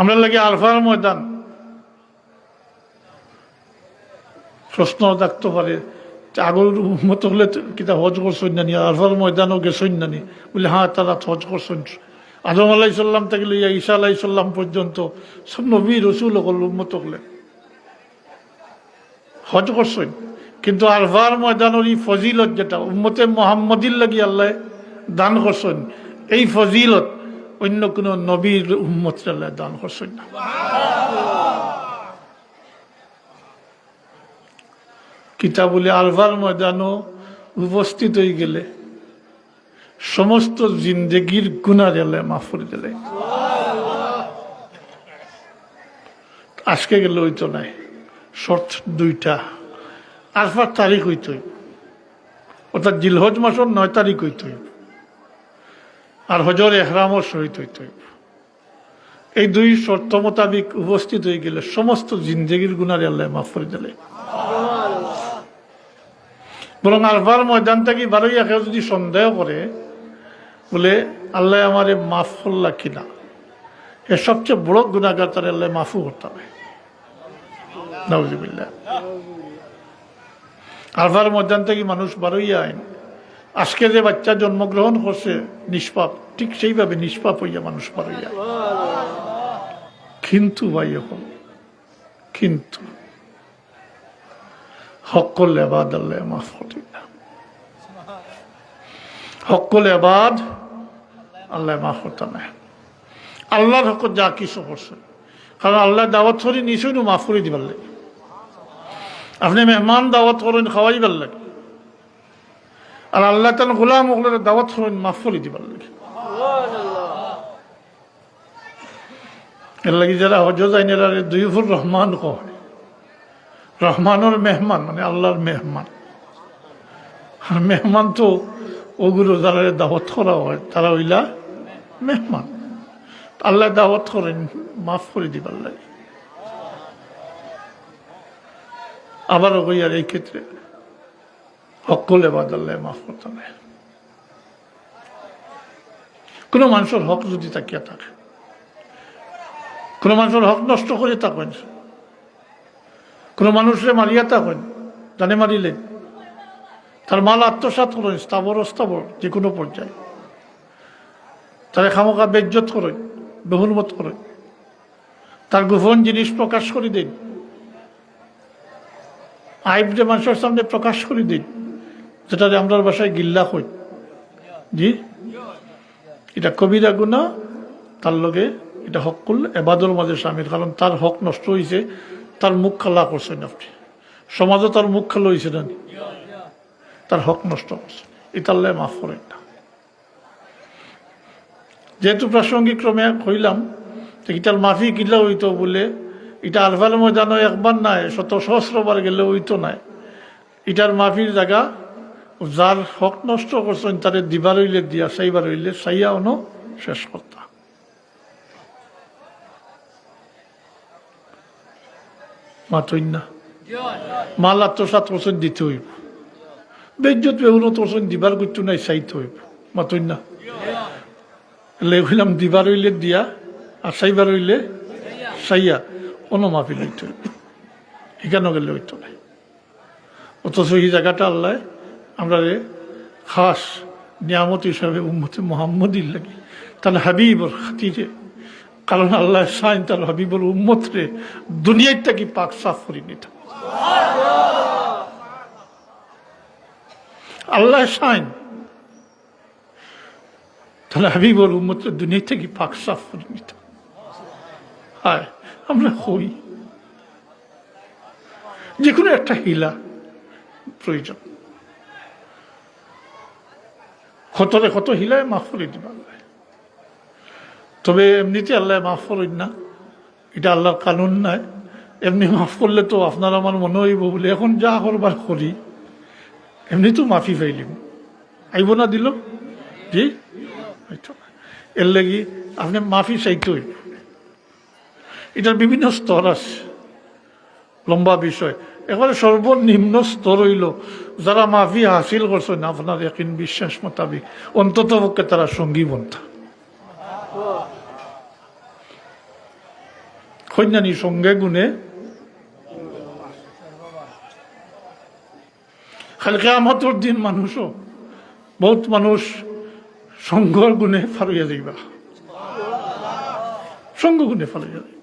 আমরা লাগে আলফার ময়দান। প্রশ্ন থাকতে পারে আগর মতো হলে কিতা হজ করছেন নানি, আলফার ময়দানও গেছেন নানি, বলে হ্যাঁ তারা হজ করছেন। আদম আলাই সাল্লাম থেকে লইয়া ঈসা আলাই সাল্লাম পর্যন্ত সব নবী রসুল হল উন্মত হলেন হজ করছেন। কিন্তু আলফার ময়দানের এই ফজিলত যেটা, উম্মতে মোহাম্মদির লাগি আল্লাহ দান করছেন, এই ফজিলত অন্য কোনো নবীর উম্মত আল্লাহ দান করছেন না। কিতাবুলে আলভার ময়দানও উপস্থিত হয়ে গেলে সমস্ত জিন্দগির গুণার আল্লাহ মাফ করে দিলে। আজকে গেলে হইতো নাই, শর্ত দুইটা। আলফার তারিখ হইতই, অর্থাৎ জিলহজ মাসের নয় তারিখ হইতই। আর হজর এহরামর সহিত হইতই এই দুই শর্ত মোতাবিক উপস্থিত হয়ে গেলে সমস্ত জিন্দগির গুণারে আল্লাহ মাফ করে দিলে। বরং আলফার ময়দান থেকে বারোই একে যদি সন্দেহ করে, বলে, আল্লাহ আমারে মাফ করলা কিনা? এ সবচেয়ে বড় গুণাগার তার আল্লাহ মাফু করতে হবে। নাউজুবিল্লাহ। আলফার ময়দান থেকে মানুষ বারোই আইন আজকে যে বাচ্চা জন্মগ্রহণ করছে, নিষ্পাপ, ঠিক সেইভাবে নিষ্পাপ হইয়া মানুষ বারোই আইন কিন্তু ভাই এখন কিন্তু হকল এবাদ আল্লাহ মাফ করি না এবাদ আল্লাহ মাফ করতে না আল্লাহর হক যা কিছু করছে। কারণ আল্লাহ দাওয়াত করি নিশ্চয়ই মাফ করে দিবার লাগে। আপনি মেহমান দাওয়াত করেন, খাওয়াইবার লাগে। আর আল্লাহ তার গোলাম ওগুলোর দাওয়াত করেন মাফ করে দিবার লাগে এর লাগি যারা হজরত আইনের দুইফুর রহমান কয়, রহমানের মেহমান মানে আল্লাহর মেহমান। আর মেহমান তো ওগুলো যারা দাওয়াত করা হয়, তারা হইলা মেহমান। আল্লাহ দাওয়াত করেন, মাফ করে দিবার লাগে আবারও কই আর এই ক্ষেত্রে হকলে মাফ করতে কোনো মানুষের হক যদি তাকিয়া থাকে, কোনো মানুষের হক নষ্ট করে থাকেন, কোনো মানুষের মারিয়া থাকেন, জানে মারিলেন তার মাল আত্মসাত করেন, স্থাবর অস্থাবর, যে কোনো পর্যায়ে। তারা খামোকা বেজ্জত করেন, বহুলমত করেন। তার গোপন জিনিস প্রকাশ করে দিন। আইব যে মানুষের সামনে প্রকাশ করে দিন। যেটা আমরা বাসায় গিল্লা হই জি? এটা কবিরা গুণা, তার লগে এটা হক করলে এবাদর মাঝে স্বামীর কারণ তার হক নষ্ট হয়েছে তার মুখ খালা করছেন আপনি। সমাজও তার মুখ খালো হয়েছে না তার হক নষ্ট করছে এটা আল্লাহ মাফ করেন না। যেহেতু প্রাসঙ্গিক ক্রমে হইলাম এটার মাফি কিলা হইতো বলে এটা আলফাল ময়দানও একবার নাই, শত সহস্রবার গেলে হইতো নাই। এটার মাফির জায়গা যার হক নষ্ট করছেন তারে দিবার হইলে দিয়া সাইবার হইলে সাইয়া অনো শেষ করতা মাতই না। মাল আত্মসাত করছেন দিতে হইব। বেজ্জত বেহুনত করছেন দিবার করতো নাই, চাইতে হইব। মাতই না। লেগুলাম দিবার হইলে দিয়া আর সাইবার হইলে সাইয়া কোনো মাফি লইতে হইব। এখানে গেলে হইতো নাই। অথচ এই জায়গাটা আল্লাহ আমরা খাস নিয়ামত হিসাবে উম্মতে মোহাম্মদির লাগে, তাহলে হাবিবর খাতিরে, কারণ আল্লাহ সাইন তার হাবিবর উম্মত রে দুনিয়ার থেকে পাক সাফ করে নিত। আল্লাহ সাইন, তাহলে হাবিবর উম্মত দুনিয়া থেকে পাক সাফ করে নিত। আমরা হই। যে কোনো একটা হিলা প্রয়োজন। কতরে কত হিলায় মাফ করে দিবা আল্লাহ। তবে এমনিতে আল্লাহ মাফ করেন না। এটা আল্লাহর কানুন নাই। এমনি মাফ করলে তো আপনার আমার মনে হইব বলে এখন যা করবার করি, এমনি তো মাফি পাইলিম আইব না দিল? জি। এর লাগি আপনি মাফি চাইতে হইব। এটার বিভিন্ন স্তর আছে। লম্বা বিষয়। এবারে সর্বনিম্ন স্তর হইল। যারা মাফি হাসিল করছেন আপনার একদিন বিশ্বাস মোতাবিক। অন্তত পক্ষে তারা সঙ্গী বন্ধা। কন্যানি সঙ্গে গুণে। খালি কেমতর দিন মানুষও, বহুত মানুষ সঙ্গর গুণে ফারইয়া যাইবা। সঙ্গ গুণে ফারইয়া যাইবা।